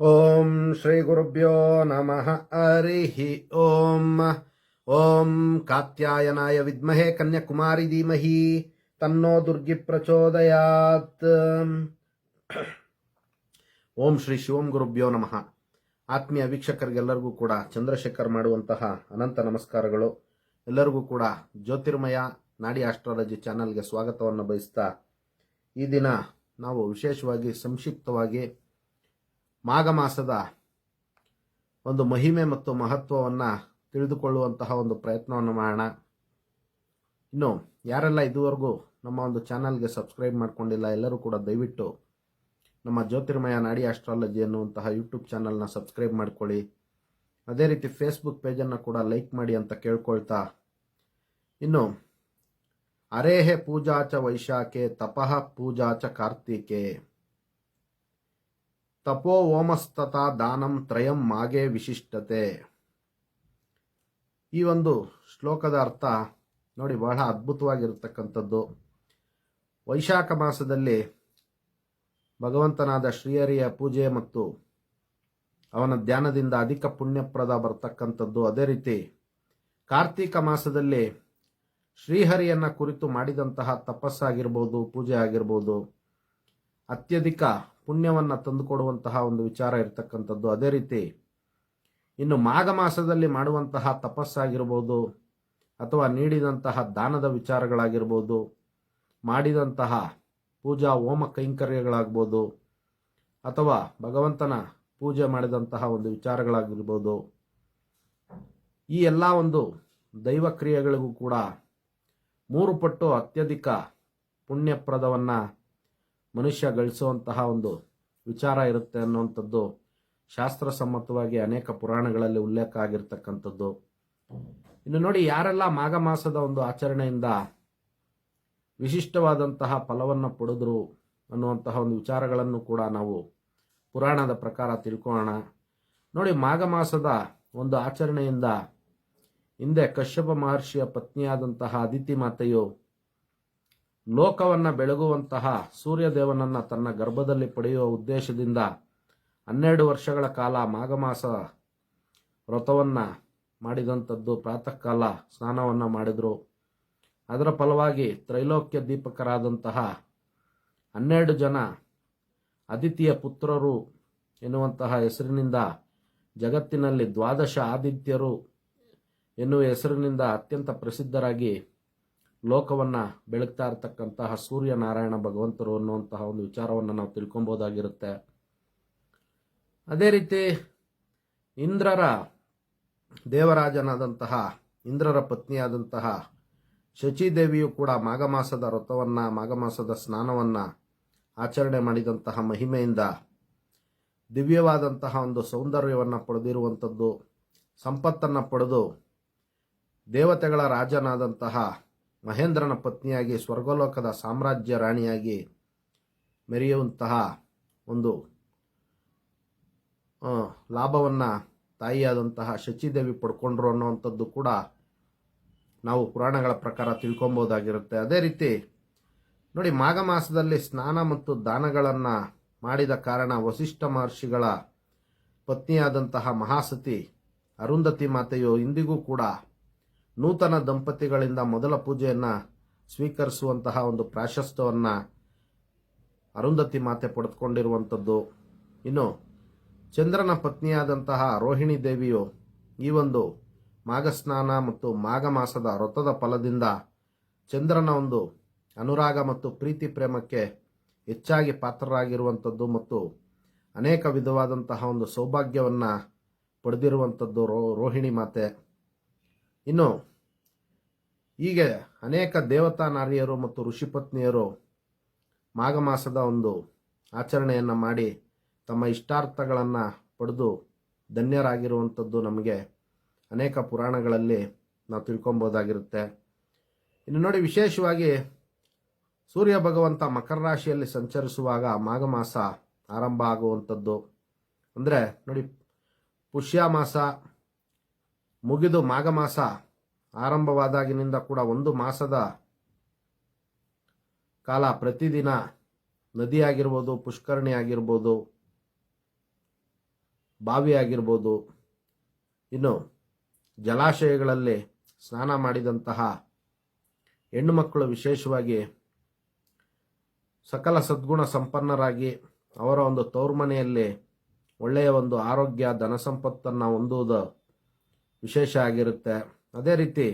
ಓಂ ಶ್ರೀ ಗುರುಭ್ಯೋ ನಮಃ ಹರಿಹಿ ಓಂ ಓಂ ಕಾತ್ಯಾಯನಾಯ ವಿದ್ಮಹೇ ಕನ್ಯಾಕುಮಾರಿ ಧೀಮಹಿ ತನ್ನೋ ದುರ್ಗಿ ಪ್ರಚೋದಯಾತ್ ಓಂ ಶ್ರೀ ಶಿವಂ ಗುರುಭ್ಯೋ ನಮಃ ಆತ್ಮೀಯ ವೀಕ್ಷಕರಿಗೆಲ್ಲರಿಗೂ ಕೂಡ ಚಂದ್ರಶೇಖರ್ ಮಾಡುವಂತಹ ಅನಂತ ನಮಸ್ಕಾರಗಳು. ಎಲ್ಲರಿಗೂ ಕೂಡ ಜ್ಯೋತಿರ್ಮಯ ನಾಡಿ ಆಸ್ಟ್ರಾಲಜಿ ಚಾನಲ್ಗೆ ಸ್ವಾಗತವನ್ನು ಬಯಸ್ತಾ ಈ ದಿನ ನಾವು ವಿಶೇಷವಾಗಿ ಸಂಕ್ಷಿಪ್ತವಾಗಿ ಮಾಘ ಮಾಸದ ಒಂದು ಮಹಿಮೆ ಮತ್ತು ಮಹತ್ವವನ್ನು ತಿಳಿದುಕೊಳ್ಳುವಂತಹ ಒಂದು ಪ್ರಯತ್ನವನ್ನು ಮಾಡೋಣ. ಇನ್ನು, ಯಾರೆಲ್ಲ ಇದುವರೆಗೂ ನಮ್ಮ ಒಂದು ಚಾನಲ್ಗೆ ಸಬ್ಸ್ಕ್ರೈಬ್ ಮಾಡಿಕೊಂಡಿಲ್ಲ, ಎಲ್ಲರೂ ಕೂಡ ದಯವಿಟ್ಟು ನಮ್ಮ ಜ್ಯೋತಿರ್ಮಯ ನಾಡಿ ಆಸ್ಟ್ರಾಲಜಿ ಅನ್ನುವಂತಹ ಯೂಟ್ಯೂಬ್ ಚಾನಲ್ನ ಸಬ್ಸ್ಕ್ರೈಬ್ ಮಾಡ್ಕೊಳ್ಳಿ. ಅದೇ ರೀತಿ ಫೇಸ್ಬುಕ್ ಪೇಜನ್ನು ಕೂಡ ಲೈಕ್ ಮಾಡಿ ಅಂತ ಕೇಳ್ಕೊಳ್ತಾ. ಇನ್ನು, ಅರೇಹೆ ಪೂಜಾಚ ವೈಶಾಖೆ ತಪಃ ಪೂಜಾಚ ಕಾರ್ತಿಕೆ. ತಪೋ ಓಮಸ್ತತ ದಾನಂ ತ್ರಯಂ ಮಾಗೆ ವಿಶಿಷ್ಟತೆ. ಈ ಒಂದು ಶ್ಲೋಕದ ಅರ್ಥ ನೋಡಿ ಬಹಳ ಅದ್ಭುತವಾಗಿರತಕ್ಕಂಥದ್ದು. ವೈಶಾಖ ಮಾಸದಲ್ಲಿ ಭಗವಂತನಾದ ಶ್ರೀಹರಿಯ ಪೂಜೆ ಮತ್ತು ಅವನ ಧ್ಯಾನದಿಂದ ಅಧಿಕ ಪುಣ್ಯಪ್ರದ ಬರ್ತಕ್ಕಂಥದ್ದು. ಅದೇ ರೀತಿ ಕಾರ್ತೀಕ ಮಾಸದಲ್ಲಿ ಶ್ರೀಹರಿಯನ್ನ ಕುರಿತು ಮಾಡಿದಂತಹ ತಪಸ್ಸಾಗಿರ್ಬೋದು, ಪೂಜೆ ಆಗಿರ್ಬೋದು, ಅತ್ಯಧಿಕ ಪುಣ್ಯವನ್ನು ತಂದುಕೊಡುವಂತಹ ಒಂದು ವಿಚಾರ ಇರತಕ್ಕಂಥದ್ದು. ಅದೇ ರೀತಿ ಇನ್ನು ಮಾಘ ಮಾಸದಲ್ಲಿ ಮಾಡುವಂತಹ ತಪಸ್ಸಾಗಿರ್ಬೋದು, ಅಥವಾ ನೀಡಿದಂತಹ ದಾನದ ವಿಚಾರಗಳಾಗಿರ್ಬೋದು, ಮಾಡಿದಂತಹ ಪೂಜಾ ಹೋಮ ಕೈಂಕರ್ಯಗಳಾಗ್ಬೋದು, ಅಥವಾ ಭಗವಂತನ ಪೂಜೆ ಮಾಡಿದಂತಹ ಒಂದು ವಿಚಾರಗಳಾಗಿರ್ಬೋದು, ಈ ಎಲ್ಲ ಒಂದು ದೈವ ಕ್ರಿಯೆಗಳಿಗೂ ಕೂಡ ಮೂರು ಪಟ್ಟು ಅತ್ಯಧಿಕ ಪುಣ್ಯಪ್ರದವನ್ನು ಮನುಷ್ಯ ಗಳಿಸುವಂತಹ ಒಂದು ವಿಚಾರ ಇರುತ್ತೆ ಅನ್ನುವಂಥದ್ದು ಶಾಸ್ತ್ರಸಮ್ಮತವಾಗಿ ಅನೇಕ ಪುರಾಣಗಳಲ್ಲಿ ಉಲ್ಲೇಖ ಆಗಿರ್ತಕ್ಕಂಥದ್ದು. ಇನ್ನು ನೋಡಿ ಯಾರೆಲ್ಲ ಮಾಘ ಮಾಸದ ಒಂದು ಆಚರಣೆಯಿಂದ ವಿಶಿಷ್ಟವಾದಂತಹ ಫಲವನ್ನು ಪಡೆದ್ರು ಅನ್ನುವಂತಹ ಒಂದು ವಿಚಾರಗಳನ್ನು ಕೂಡ ನಾವು ಪುರಾಣದ ಪ್ರಕಾರ ತಿಳ್ಕೊಳ್ಳೋಣ. ನೋಡಿ ಮಾಘ ಮಾಸದ ಒಂದು ಆಚರಣೆಯಿಂದ ಹಿಂದೆ ಕಶ್ಯಪ ಮಹರ್ಷಿಯ ಪತ್ನಿಯಾದಂತಹ ಅದಿತಿ ಮಾತೆಯು ಲೋಕವನ್ನು ಬೆಳಗುವಂತಹ ಸೂರ್ಯದೇವನನ್ನು ತನ್ನ ಗರ್ಭದಲ್ಲಿ ಪಡೆಯುವ ಉದ್ದೇಶದಿಂದ ಹನ್ನೆರಡು ವರ್ಷಗಳ ಕಾಲ ಮಾಘಮಾಸ ವ್ರತವನ್ನು ಮಾಡಿದಂಥದ್ದು ಪ್ರಾತಃ ಕಾಲ ಸ್ನಾನವನ್ನು ಮಾಡಿದರು. ಅದರ ಫಲವಾಗಿ ತ್ರೈಲೋಕ್ಯ ದೀಪಕರಾದಂತಹ ಹನ್ನೆರಡು ಜನ ಅದಿತಿಯ ಪುತ್ರರು ಎನ್ನುವಂತಹ ಹೆಸರಿನಿಂದ ಜಗತ್ತಿನಲ್ಲಿ ದ್ವಾದಶ ಆದಿತ್ಯರು ಎನ್ನುವ ಹೆಸರಿನಿಂದ ಅತ್ಯಂತ ಪ್ರಸಿದ್ಧರಾಗಿ ಲೋಕವನ್ನು ಬೆಳಗ್ತಾ ಇರತಕ್ಕಂತಹ ಸೂರ್ಯನಾರಾಯಣ ಭಗವಂತರು ಅನ್ನುವಂತಹ ಒಂದು ವಿಚಾರವನ್ನು ನಾವು ತಿಳ್ಕೊಬೋದಾಗಿರುತ್ತೆ ಅದೇ ರೀತಿ ಇಂದ್ರರ ದೇವರಾಜನಾದಂತಹ, ಇಂದ್ರರ ಪತ್ನಿಯಾದಂತಹ ಶಚಿದೇವಿಯು ಕೂಡ ಮಾಘ ಮಾಸದ ವ್ರತವನ್ನು ಮಾಘ ಮಾಸದ ಸ್ನಾನವನ್ನು ಆಚರಣೆ ಮಾಡಿದಂತಹ ಮಹಿಮೆಯಿಂದ ದಿವ್ಯವಾದಂತಹ ಒಂದು ಸೌಂದರ್ಯವನ್ನು ಪಡೆದಿರುವಂಥದ್ದು, ಸಂಪತ್ತನ್ನು ಪಡೆದು ದೇವತೆಗಳ ರಾಜನಾದಂತಹ ಮಹೇಂದ್ರನ ಪತ್ನಿಯಾಗಿ ಸ್ವರ್ಗಲೋಕದ ಸಾಮ್ರಾಜ್ಯ ರಾಣಿಯಾಗಿ ಮೆರೆಯುವಂತಹ ಒಂದು ಲಾಭವನ್ನು ತಾಯಿಯಾದಂತಹ ಶಚಿದೇವಿ ಪಡ್ಕೊಂಡ್ರು ಅನ್ನುವಂಥದ್ದು ಕೂಡ ನಾವು ಪುರಾಣಗಳ ಪ್ರಕಾರ ತಿಳ್ಕೊಬೋದಾಗಿರುತ್ತೆ ಅದೇ ರೀತಿ ನೋಡಿ, ಮಾಘ ಮಾಸದಲ್ಲಿ ಸ್ನಾನ ಮತ್ತು ದಾನಗಳನ್ನು ಮಾಡಿದ ಕಾರಣ ವಸಿಷ್ಠ ಮಹರ್ಷಿಗಳ ಪತ್ನಿಯಾದಂತಹ ಮಹಾಸತಿ ಅರುಂಧತಿ ಮಾತೆಯು ಇಂದಿಗೂ ಕೂಡ ನೂತನ ದಂಪತಿಗಳಿಂದ ಮೊದಲ ಪೂಜೆಯನ್ನು ಸ್ವೀಕರಿಸುವಂತಹ ಒಂದು ಪ್ರಾಶಸ್ತ್ಯವನ್ನು ಅರುಂಧತಿ ಮಾತೆ ಪಡೆದುಕೊಂಡಿರುವಂಥದ್ದು. ಇನ್ನು ಚಂದ್ರನ ಪತ್ನಿಯಾದಂತಹ ರೋಹಿಣಿ ದೇವಿಯು ಈ ಒಂದು ಮಾಘಸ್ನಾನ ಮತ್ತು ಮಾಘ ಮಾಸದ ವ್ರತದ ಫಲದಿಂದ ಚಂದ್ರನ ಒಂದು ಅನುರಾಗ ಮತ್ತು ಪ್ರೀತಿ ಪ್ರೇಮಕ್ಕೆ ಹೆಚ್ಚಾಗಿ ಪಾತ್ರರಾಗಿರುವಂಥದ್ದು ಮತ್ತು ಅನೇಕ ವಿಧವಾದಂತಹ ಒಂದು ಸೌಭಾಗ್ಯವನ್ನು ಪಡೆದಿರುವಂಥದ್ದು ರೋ, ರೋಹಿಣಿ ಮಾತೆ. ಇನ್ನು, ಹೀಗೆ ಅನೇಕ ದೇವತಾ ನಾರಿಯರು ಮತ್ತು ಋಷಿಪತ್ನಿಯರು ಮಾಘ ಮಾಸದ ಒಂದು ಆಚರಣೆಯನ್ನು ಮಾಡಿ ತಮ್ಮ ಇಷ್ಟಾರ್ಥಗಳನ್ನು ಪಡೆದು ಧನ್ಯರಾಗಿರುವಂಥದ್ದು ನಮಗೆ ಅನೇಕ ಪುರಾಣಗಳಲ್ಲಿ ನಾವು ತಿಳ್ಕೊಬೋದಾಗಿರುತ್ತೆ ಇನ್ನು ನೋಡಿ, ವಿಶೇಷವಾಗಿ ಸೂರ್ಯ ಭಗವಂತ ಮಕರ ರಾಶಿಯಲ್ಲಿ ಸಂಚರಿಸುವಾಗ ಮಾಘ ಮಾಸ ಆರಂಭ ಆಗುವಂಥದ್ದು. ಅಂದರೆ ನೋಡಿ, ಪುಷ್ಯ ಮಾಸ ಮುಗಿದು ಮಾಘ ಮಾಸ ಆರಂಭವಾದಾಗಿನಿಂದ ಕೂಡ ಒಂದು ಮಾಸದ ಕಾಲ ಪ್ರತಿದಿನ ನದಿ ಆಗಿರ್ಬೋದು ಪುಷ್ಕರಣಿ ಆಗಿರ್ಬೋದು ಬಾವಿ ಆಗಿರ್ಬೋದು ಇನ್ನು ಜಲಾಶಯಗಳಲ್ಲಿ ಸ್ನಾನ ಮಾಡಿದಂತಹ ಹೆಣ್ಣು ಮಕ್ಕಳು ವಿಶೇಷವಾಗಿ ಸಕಲ ಸದ್ಗುಣ ಸಂಪನ್ನರಾಗಿ ಅವರ ಒಂದು ತೌರ್ಮನೆಯಲ್ಲಿ ಒಳ್ಳೆಯ ಒಂದು ಆರೋಗ್ಯ, ಧನ ಸಂಪತ್ತನ್ನು ಹೊಂದುವುದು ವಿಶೇಷ ಆಗಿರುತ್ತೆ. ಅದೇ ರೀತಿ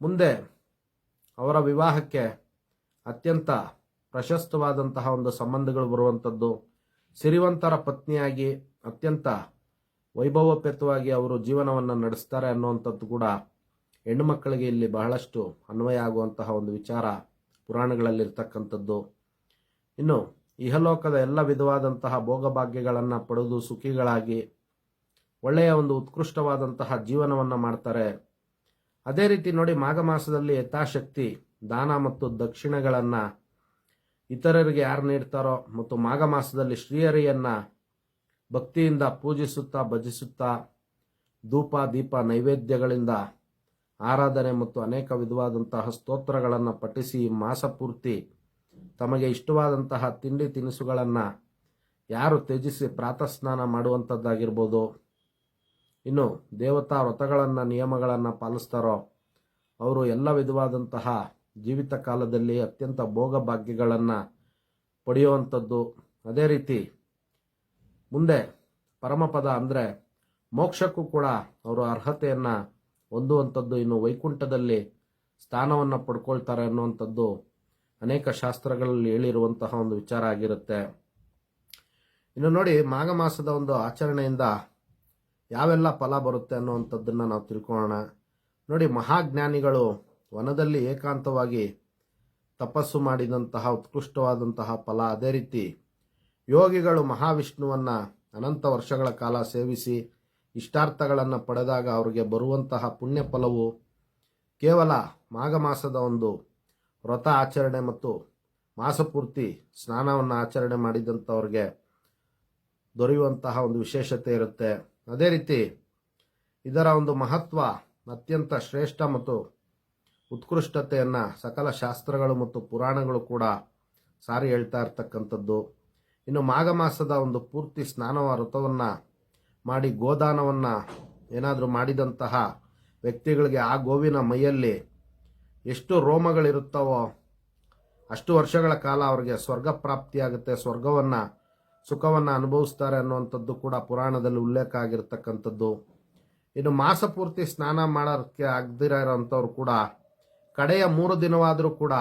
ಮುಂದೆ ಅವರ ವಿವಾಹಕ್ಕೆ ಅತ್ಯಂತ ಪ್ರಶಸ್ತವಾದಂತಹ ಒಂದು ಸಂಬಂಧಗಳು ಬರುವಂಥದ್ದು. ಸಿರಿವಂತರ ಪತ್ನಿಯಾಗಿ ಅತ್ಯಂತ ವೈಭವೋಪೇತವಾಗಿ ಅವರು ಜೀವನವನ್ನು ನಡೆಸ್ತಾರೆ ಅನ್ನುವಂಥದ್ದು ಕೂಡ ಹೆಣ್ಣು ಮಕ್ಕಳಿಗೆ ಇಲ್ಲಿ ಬಹಳಷ್ಟು ಅನ್ವಯ ಆಗುವಂತಹ ಒಂದು ವಿಚಾರ ಪುರಾಣಗಳಲ್ಲಿರ್ತಕ್ಕಂಥದ್ದು. ಇನ್ನು ಇಹಲೋಕದ ಎಲ್ಲ ವಿಧವಾದಂತಹ ಭೋಗಭಾಗ್ಯಗಳನ್ನು ಪಡೆದು ಸುಖಿಗಳಾಗಿ ಒಳ್ಳೆಯ ಒಂದು ಉತ್ಕೃಷ್ಟವಾದಂತಹ ಜೀವನವನ್ನು ಮಾಡ್ತಾರೆ. ಅದೇ ರೀತಿ ನೋಡಿ ಮಾಘ ಮಾಸದಲ್ಲಿ ಯಥಾಶಕ್ತಿ, ದಾನ ಮತ್ತು ದಕ್ಷಿಣಗಳನ್ನು ಇತರರಿಗೆ ಯಾರು ನೀಡ್ತಾರೋ ಮತ್ತು ಮಾಘ ಮಾಸದಲ್ಲಿ ಶ್ರೀಹರಿಯನ್ನ ಭಕ್ತಿಯಿಂದ ಪೂಜಿಸುತ್ತಾ, ಭಜಿಸುತ್ತಾ, ಧೂಪ, ದೀಪ, ನೈವೇದ್ಯಗಳಿಂದ ಆರಾಧನೆ ಮತ್ತು ಅನೇಕ ವಿಧವಾದಂತಹ ಸ್ತೋತ್ರಗಳನ್ನು ಪಠಿಸಿ ಮಾಸ ಪೂರ್ತಿ ತಮಗೆ ಇಷ್ಟವಾದಂತಹ ತಿಂಡಿ ತಿನಿಸುಗಳನ್ನು ಯಾರು ತ್ಯಜಿಸಿ ಪ್ರಾತಃ ಸ್ನಾನ ಮಾಡುವಂಥದ್ದಾಗಿರ್ಬೋದು ಇನ್ನು ದೇವತಾ ವ್ರತಗಳನ್ನು, ನಿಯಮಗಳನ್ನು ಪಾಲಿಸ್ತಾರೋ, ಅವರು ಎಲ್ಲ ವಿಧವಾದಂತಹ ಜೀವಿತ ಕಾಲದಲ್ಲಿ ಅತ್ಯಂತ ಭೋಗ ಭಾಗ್ಯಗಳನ್ನು ಪಡೆಯುವಂಥದ್ದು. ಅದೇ ರೀತಿ ಮುಂದೆ ಪರಮಪದ ಅಂದರೆ ಮೋಕ್ಷಕ್ಕೂ ಕೂಡ ಅವರು ಅರ್ಹತೆಯನ್ನು ಹೊಂದುವಂಥದ್ದು ಇನ್ನು ವೈಕುಂಠದಲ್ಲಿ ಸ್ಥಾನವನ್ನು ಪಡ್ಕೊಳ್ತಾರೆ ಅನ್ನುವಂಥದ್ದು ಅನೇಕ ಶಾಸ್ತ್ರಗಳಲ್ಲಿ ಹೇಳಿರುವಂತಹ ಒಂದು ವಿಚಾರ ಆಗಿರುತ್ತೆ. ಇನ್ನು ನೋಡಿ, ಮಾಘ ಮಾಸದ ಒಂದು ಆಚರಣೆಯಿಂದ ಯಾವೆಲ್ಲ ಫಲ ಬರುತ್ತೆ ಅನ್ನುವಂಥದ್ದನ್ನು ನಾವು ತಿಳ್ಕೊಳ್ಳೋಣ. ನೋಡಿ, ಮಹಾಜ್ಞಾನಿಗಳು ವನದಲ್ಲಿ ಏಕಾಂತವಾಗಿ ತಪಸ್ಸು ಮಾಡಿದಂತಹ ಉತ್ಕೃಷ್ಟವಾದಂತಹ ಫಲ ಅದೇ ರೀತಿ ಯೋಗಿಗಳು ಮಹಾವಿಷ್ಣುವನ್ನು ಅನಂತ ವರ್ಷಗಳ ಕಾಲ ಸೇವಿಸಿ ಇಷ್ಟಾರ್ಥಗಳನ್ನು ಪಡೆದಾಗ ಅವರಿಗೆ ಬರುವಂತಹ ಪುಣ್ಯ ಫಲವು ಕೇವಲ ಮಾಘ ಮಾಸದ ಒಂದು ವ್ರತ ಆಚರಣೆ ಮತ್ತು ಮಾಸಪೂರ್ತಿ ಸ್ನಾನವನ್ನು ಆಚರಣೆ ಮಾಡಿದಂಥವ್ರಿಗೆ ದೊರೆಯುವಂತಹ ಒಂದು ವಿಶೇಷತೆ ಇರುತ್ತೆ. ಅದೇ ರೀತಿ ಇದರ ಒಂದು ಮಹತ್ವ ಅತ್ಯಂತ ಶ್ರೇಷ್ಠ ಮತ್ತು ಉತ್ಕೃಷ್ಟತೆಯನ್ನು ಸಕಲ ಶಾಸ್ತ್ರಗಳು ಮತ್ತು ಪುರಾಣಗಳು ಕೂಡ ಸಾರಿ ಹೇಳ್ತಾ ಇರ್ತಕ್ಕಂಥದ್ದು. ಇನ್ನು ಮಾಘ ಮಾಸದ ಒಂದು ಪೂರ್ತಿ ಸ್ನಾನವ ವ್ರತವನ್ನು ಮಾಡಿ ಗೋದಾನವನ್ನು ಏನಾದರೂ ಮಾಡಿದಂತಹ ವ್ಯಕ್ತಿಗಳಿಗೆ ಆ ಗೋವಿನ ಮೈಯಲ್ಲಿ ಎಷ್ಟು ರೋಮಗಳಿರುತ್ತವೋ ಅಷ್ಟು ವರ್ಷಗಳ ಕಾಲ ಅವರಿಗೆ ಸ್ವರ್ಗ ಪ್ರಾಪ್ತಿಯಾಗುತ್ತೆ. ಸ್ವರ್ಗವನ್ನು ಸುಖವನ್ನು ಅನುಭವಿಸ್ತಾರೆ ಅನ್ನುವಂಥದ್ದು ಕೂಡ ಪುರಾಣದಲ್ಲಿ ಉಲ್ಲೇಖ ಆಗಿರ್ತಕ್ಕಂಥದ್ದು ಇನ್ನು ಮಾಸ ಪೂರ್ತಿ ಸ್ನಾನ ಮಾಡೋಕ್ಕೆ ಆಗದಿರ ಇರೋಂಥವ್ರು ಕೂಡ, ಕಡೆಯ ಮೂರು ದಿನವಾದರೂ ಕೂಡ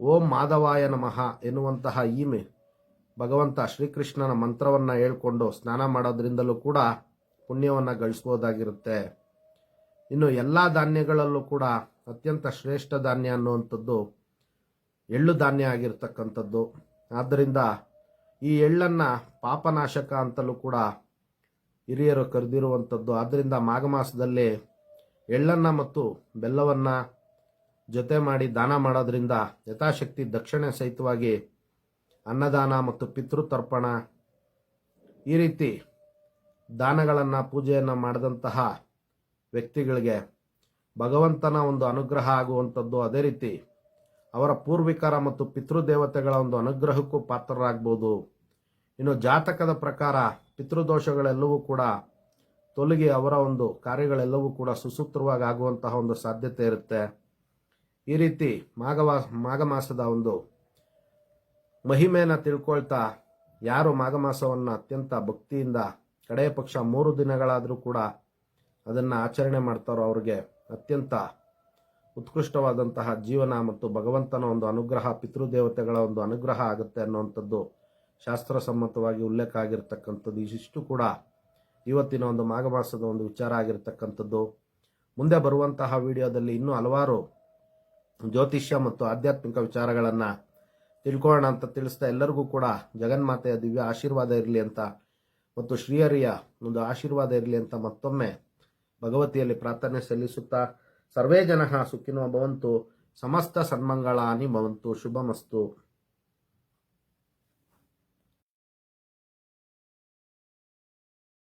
ಓಂ ಮಾಧವಾಯ ನಮಃ ಎನ್ನುವಂತಹ ಈಮೆ ಭಗವಂತ ಶ್ರೀಕೃಷ್ಣನ ಮಂತ್ರವನ್ನು ಹೇಳ್ಕೊಂಡು ಸ್ನಾನ ಮಾಡೋದ್ರಿಂದಲೂ ಕೂಡ ಪುಣ್ಯವನ್ನು ಗಳಿಸ್ಬೋದಾಗಿರುತ್ತೆ. ಇನ್ನು ಎಲ್ಲ ಧಾನ್ಯಗಳಲ್ಲೂ ಕೂಡ ಅತ್ಯಂತ ಶ್ರೇಷ್ಠ ಧಾನ್ಯ ಅನ್ನುವಂಥದ್ದು ಎಳ್ಳು ಧಾನ್ಯ ಆಗಿರ್ತಕ್ಕಂಥದ್ದು. ಆದ್ದರಿಂದ ಈ ಎಳ್ಳನ್ನು ಪಾಪನಾಶಕ ಅಂತಲೂ ಕೂಡ ಹಿರಿಯರು ಕರೆದಿರುವಂಥದ್ದು. ಆದ್ದರಿಂದ ಮಾಘ ಮಾಸದಲ್ಲಿ ಎಳ್ಳನ್ನು ಮತ್ತು ಬೆಲ್ಲವನ್ನು ಜೊತೆ ಮಾಡಿ ದಾನ ಮಾಡೋದ್ರಿಂದ ಯಥಾಶಕ್ತಿ, ದಕ್ಷಿಣೆ ಸಹಿತವಾಗಿ ಅನ್ನದಾನ ಮತ್ತು ಪಿತೃತರ್ಪಣ ಈ ರೀತಿ ದಾನಗಳನ್ನು, ಪೂಜೆಯನ್ನು ಮಾಡಿದಂತಹ ವ್ಯಕ್ತಿಗಳಿಗೆ ಭಗವಂತನ ಒಂದು ಅನುಗ್ರಹ ಆಗುವಂಥದ್ದು. ಅದೇ ರೀತಿ ಅವರ ಪೂರ್ವಿಕರ ಮತ್ತು ಪಿತೃದೇವತೆಗಳ ಒಂದು ಅನುಗ್ರಹಕ್ಕೂ ಪಾತ್ರರಾಗ್ಬೋದು. ಇನ್ನು ಜಾತಕದ ಪ್ರಕಾರ ಪಿತೃದೋಷಗಳೆಲ್ಲವೂ ಕೂಡ ತೊಲಗಿ ಅವರ ಒಂದು ಕಾರ್ಯಗಳೆಲ್ಲವೂ ಕೂಡ ಸುಸೂತ್ರವಾಗಿ ಆಗುವಂತಹ ಒಂದು ಸಾಧ್ಯತೆ ಇರುತ್ತೆ. ಈ ರೀತಿ ಮಾಘವಾ ಮಾಘ ಮಾಸದ ಒಂದು ಮಹಿಮೆಯನ್ನು ತಿಳ್ಕೊಳ್ತಾ ಯಾರು ಮಾಘ ಮಾಸವನ್ನು ಅತ್ಯಂತ ಭಕ್ತಿಯಿಂದ ಕಡೆಯ ಪಕ್ಷ ಮೂರು ದಿನಗಳಾದರೂ ಕೂಡ ಅದನ್ನು ಆಚರಣೆ ಮಾಡ್ತಾರೋ ಅವ್ರಿಗೆ ಅತ್ಯಂತ ಉತ್ಕೃಷ್ಟವಾದಂತಹ ಜೀವನ ಮತ್ತು ಭಗವಂತನ ಒಂದು ಅನುಗ್ರಹ, ಪಿತೃದೇವತೆಗಳ ಒಂದು ಅನುಗ್ರಹ ಆಗುತ್ತೆ ಅನ್ನುವಂಥದ್ದು ಶಾಸ್ತ್ರಸಮ್ಮತವಾಗಿ ಉಲ್ಲೇಖ ಆಗಿರ್ತಕ್ಕಂಥದ್ದು. ಇಷ್ಟು ಕೂಡ ಇವತ್ತಿನ ಒಂದು ಮಾಘ ಮಾಸದ ಒಂದು ವಿಚಾರ ಆಗಿರತಕ್ಕಂಥದ್ದು. ಮುಂದೆ ಬರುವಂತಹ ವಿಡಿಯೋದಲ್ಲಿ ಇನ್ನೂ ಹಲವಾರು ಜ್ಯೋತಿಷ್ಯ ಮತ್ತು ಆಧ್ಯಾತ್ಮಿಕ ವಿಚಾರಗಳನ್ನು ತಿಳ್ಕೊಳ್ಳೋಣ ಅಂತ ತಿಳಿಸ್ತಾ ಎಲ್ಲರಿಗೂ ಕೂಡ ಜಗನ್ಮಾತೆಯ ದಿವ್ಯ ಆಶೀರ್ವಾದ ಇರಲಿ ಅಂತ ಮತ್ತು ಶ್ರೀಹರಿಯ ಒಂದು ಆಶೀರ್ವಾದ ಇರಲಿ ಅಂತ ಮತ್ತೊಮ್ಮೆ ಭಗವತಿಯಲ್ಲಿ ಪ್ರಾರ್ಥನೆ ಸಲ್ಲಿಸುತ್ತಾ ಸರ್ವೇ ಜನ ಸುಖಿನೋ ಭವಂತು ಸಮಸ್ತ ಸನ್ಮಂಗಳಾನಿ ಭವಂತು ಶುಭಮಸ್ತು.